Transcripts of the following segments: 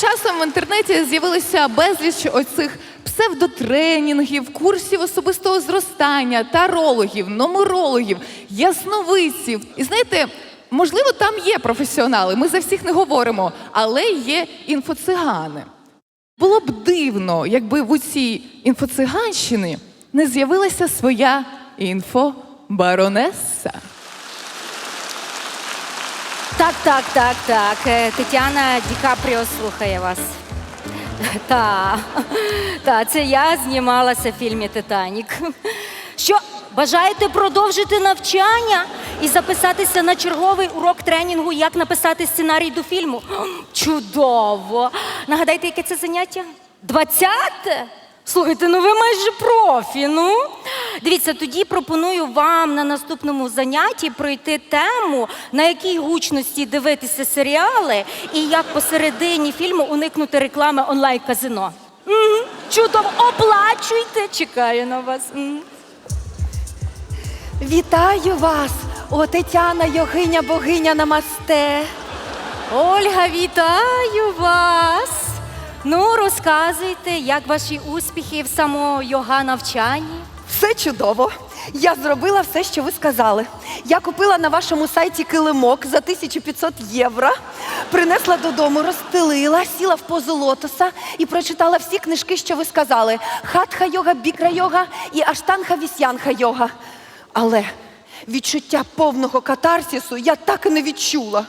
часом в інтернеті з'явилося безліч оцих псевдотренінгів, курсів особистого зростання, тарологів, нумерологів, ясновидців. І знаєте, можливо, там є професіонали. Ми за всіх не говоримо, але є інфоцигани. Було б дивно, якби в цій інфоциганщині не з'явилася своя інфобаронеса. Так, так, так, так. Е, Тетяна Ді Капріо слухає вас. Та, та, це я знімалася в фільмі Титанік. Що, бажаєте продовжити навчання і записатися на черговий урок тренінгу, як написати сценарій до фільму? Чудово! Нагадайте, яке це заняття? Двадцяте? Слухайте, ну ви майже профі. Ну дивіться, тоді пропоную вам на наступному занятті пройти тему, на якій гучності дивитися серіали і як посередині фільму уникнути реклами онлайн-казино. Угу. Чудово, оплачуйте! Чекаю на вас. Мгм. Вітаю вас, о Тетяна, йогиня, богиня намасте. Ольга, вітаю вас! Ну, розказуйте, як ваші успіхи в самойога навчанні. Все чудово. Я зробила все, що ви сказали. Я купила на вашому сайті килимок за 1500 євро, принесла додому, розстелила, сіла в позу лотоса і прочитала всі книжки, що ви сказали: хатха йога, бікра йога і аштанга вісянха йога. Але відчуття повного катарсісу я так і не відчула.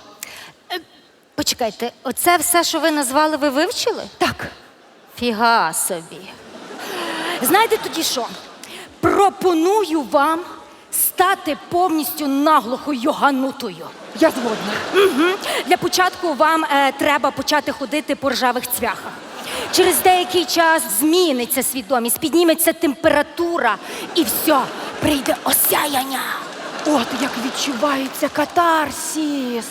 Почекайте, оце все, що ви назвали, ви вивчили? Так, Фіга собі. Знаєте тоді що? Пропоную вам стати повністю наглухо йоганутою. я згодна. Угу. Для початку вам е, треба почати ходити по ржавих цвяхах. Через деякий час зміниться свідомість, підніметься температура і все, прийде осяяння. От як відчувається катарсіс.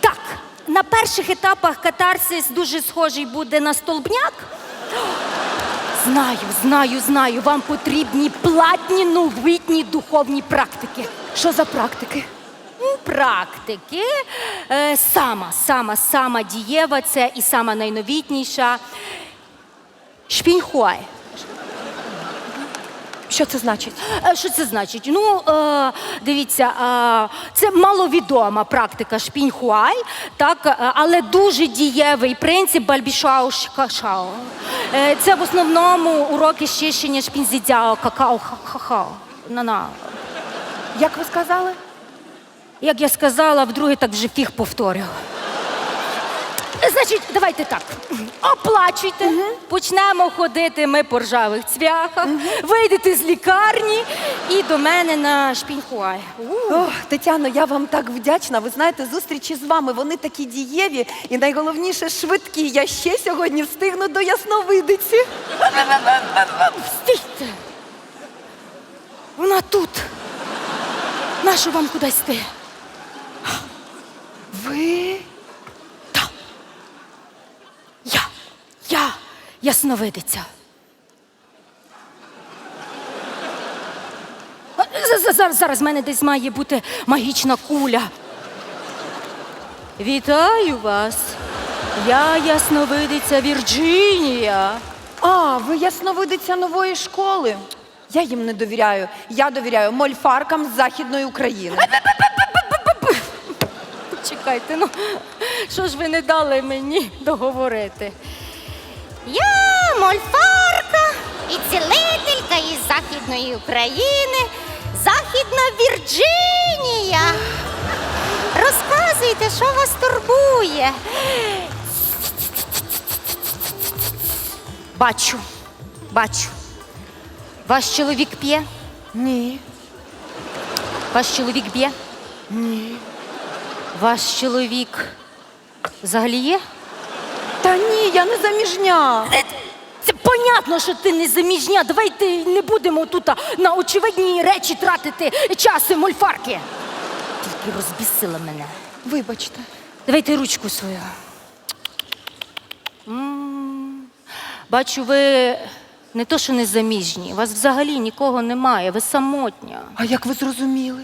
Так, на перших етапах катарсис дуже схожий буде на столбняк. Знаю, знаю, знаю, вам потрібні платні новітні духовні практики. Що за практики? Ну, Практики. Е, сама, сама, сама дієва, це і сама найновітніша. Шпіньхуай. Що це значить? Е, Що це значить? Ну, е, дивіться, е, це маловідома практика шпіньхуай, так, е, але дуже дієвий принцип бальбішау кашао. Е, це в основному уроки щищення шпінзідяо, какао, ха-ха-ха. На-на. Як ви сказали? Як я сказала, вдруге так вже фіг повторю. Значить, давайте так. Оплачуйте. Почнемо ходити ми по ржавих цвяхах, вийдете з лікарні і до мене на шпіньхуай. Ох, Тетяно, я вам так вдячна. Ви знаєте, зустрічі з вами вони такі дієві і найголовніше швидкі. Я ще сьогодні встигну до ясновидиці. Стійте! Вона тут. Нащо вам кудись йти? Ви Я, я, ясновидиця. Зараз в мене десь має бути магічна куля. Вітаю вас. Я ясновидиця Вірджинія. а, ви ясновидиця нової школи. Я їм не довіряю. Я довіряю мольфаркам з Західної України. Чекайте, ну що ж ви не дали мені договорити? Я мольфарка і цілителька із Західної України, Західна Вірджинія. Розказуйте, що вас турбує. Бачу, бачу. Ваш чоловік п'є? Ні. Ваш чоловік б'є? Ні. Ваш чоловік взагалі є? Та ні, я не заміжня. Це понятно, що ти не заміжня. Давайте не будемо тут на очевидні речі тратити часи мольфарки. Тільки розбісила мене. Вибачте. Давайте ручку свою. М, Бачу, ви не то, що не заміжні, у вас взагалі нікого немає, ви самотня. А як ви зрозуміли?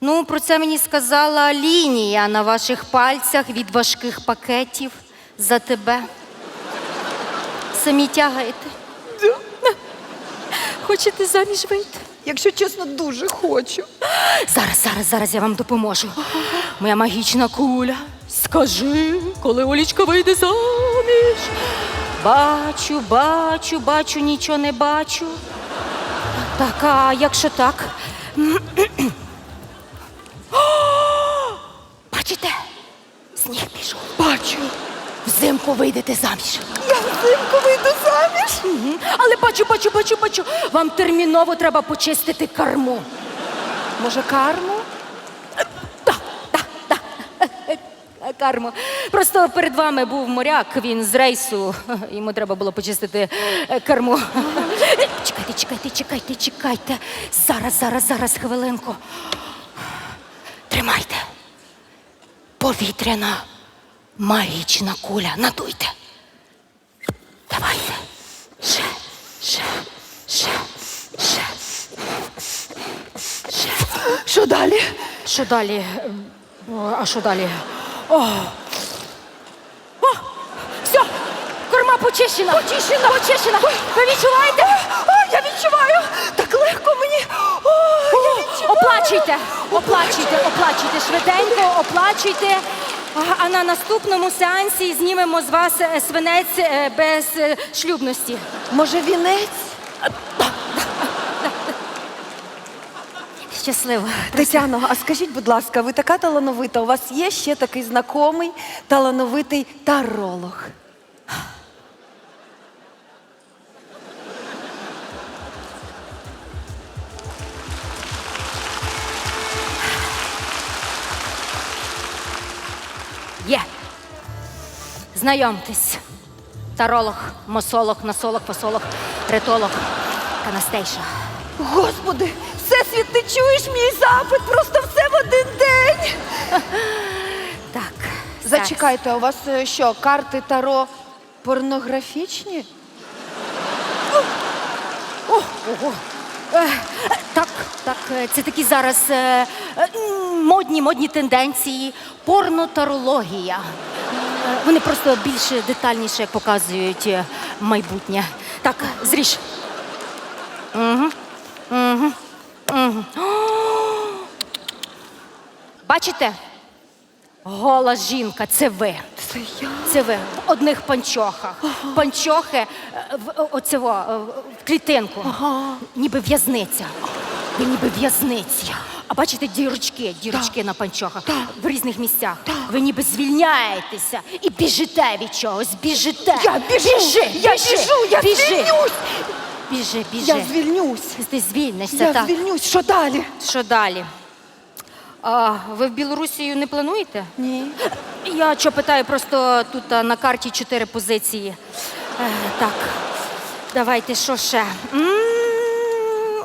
Ну, про це мені сказала лінія на ваших пальцях від важких пакетів. За тебе. Самі тягаєте. Хочете заміж вийти? Якщо чесно, дуже хочу. Зараз, зараз, зараз я вам допоможу. Моя магічна куля. Скажи, коли Олічка вийде заміж. Бачу, бачу, бачу, нічого не бачу. Так, а якщо так? Взимку вийдете заміж. Я взимку вийду заміж. Мгм. Але бачу, бачу, бачу, бачу. Вам терміново треба почистити корму. Може, карму? Кармо. Просто перед вами був моряк, він з рейсу. Йому треба було почистити е, корму. Чекайте, чекайте, чекайте, чекайте. Зараз, зараз, зараз, хвилинку. Тримайте. Повітряна магічна куля. Надуйте. Давайте. Ще, ще, ще, ще. Ще. Що далі? Що далі? О, А що далі? О! О! Все! Корма почищена! Почищена! Почищена! Ви відчуваєте? О, я відчуваю! Так легко мені. О, я відчуваю. Оплачуйте! Оплачуйте, оплачуйте швиденько, оплачуйте. А- на наступному сеансі знімемо з вас е, свинець е, без е, шлюбності. Може, вінець? Щасливо. Тетяно, а скажіть, будь ласка, ви така талановита. У вас є ще такий знайомий талановитий таролог? Знайомтесь. Таролог, мосолог, насолог, фасолог, ретолог, канастейша. Господи, всесвіт, ти чуєш мій запит? Просто все в один день. Так. Зачекайте, а у вас е, що, карти таро порнографічні? Ого. Е, е, Так, так, е, це такі зараз е, е, м, модні, модні тенденції, порнотарологія. Е, Вони просто більш детальніше показують е, майбутнє. Так, зріж. Угу. Угу. Угу. Бачите? Гола жінка, це ви. Це я. Це ви в одних панчохах. Панчохи е, в е, в клітинку. Ніби в'язниця. Ви ніби в'язниці. А бачите дірочки, дірочки на панчохах в різних місцях. Ви ніби звільняєтеся і біжите від чогось, біжите. Я біжу! Біжи, Я біжи, біжу! Я біжи. звільнюсь! Біжи, біжи. Я звільнюсь! Ти звільнишся, Я так. звільнюсь! Що далі? Що далі? А, ви в Білорусію не плануєте? Ні. Я що питаю, просто тут а, на карті чотири позиції. Е, так, давайте, що ще? М,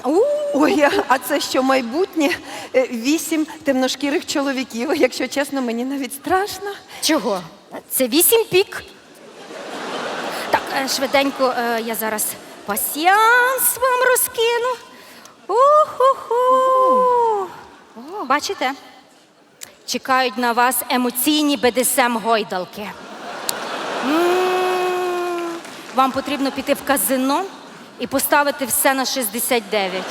у, Ой, а- це що майбутнє? Е, Вісім темношкірих чоловіків. Якщо чесно, мені навіть страшно. Чого? Це вісім пік. Так, е, швиденько е, я зараз пасіанс вам розкину. Уху-ху. Бачите? Чекають на вас емоційні БДСМ гойдалки. Вам потрібно піти в казино і поставити все на 69.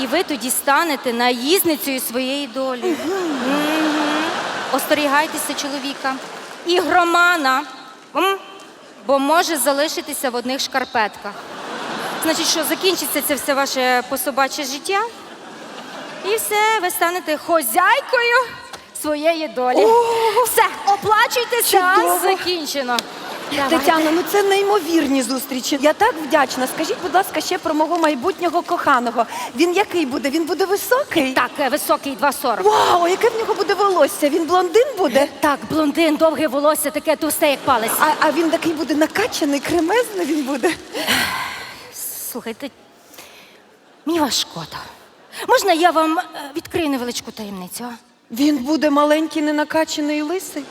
І ви тоді станете наїзницею своєї долі. Мгм. Остерігайтеся чоловіка. І громана, М? бо може залишитися в одних шкарпетках. Значить, що закінчиться це все ваше пособаче життя, і все, ви станете хозяйкою своєї долі. Все, оплачуйте сеанс, чудово. закінчено. Давайте. Тетяно, ну це неймовірні зустрічі. Я так вдячна. Скажіть, будь ласка, ще про мого майбутнього коханого. Він який буде? Він буде високий? Так, е, високий 2,40. Вау, яке в нього буде волосся? Він блондин буде? Так, блондин, довге волосся, таке товсте, як палець. А, а він такий буде накачаний, кремезний він буде. Слухайте, мені вас шкода. Можна я вам е, відкрию невеличку таємницю? а? Він буде маленький, ненакачаний і лисий.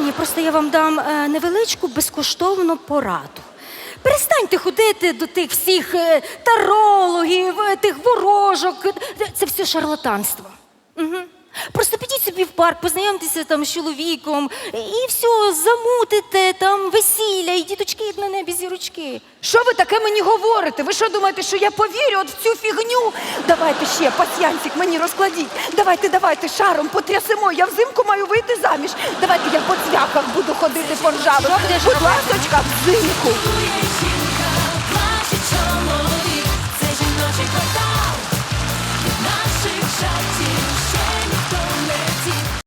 Ні, просто я вам дам е, невеличку безкоштовну пораду. Перестаньте ходити до тих всіх е, тарологів, е, тих ворожок. Це все шарлатанство. Угу. Просто підіть собі в парк, познайомтеся там з чоловіком і все, замутите там весілля, і діточки як на небі зірочки. Що ви таке мені говорите? Ви що думаєте, що я повірю от в цю фігню? Давайте ще пасьянчик мені розкладіть. Давайте, давайте, шаром потрясемо. Я взимку маю вийти заміж. Давайте я по цвяхах буду ходити по ржавих. Будь ласочка, взимку.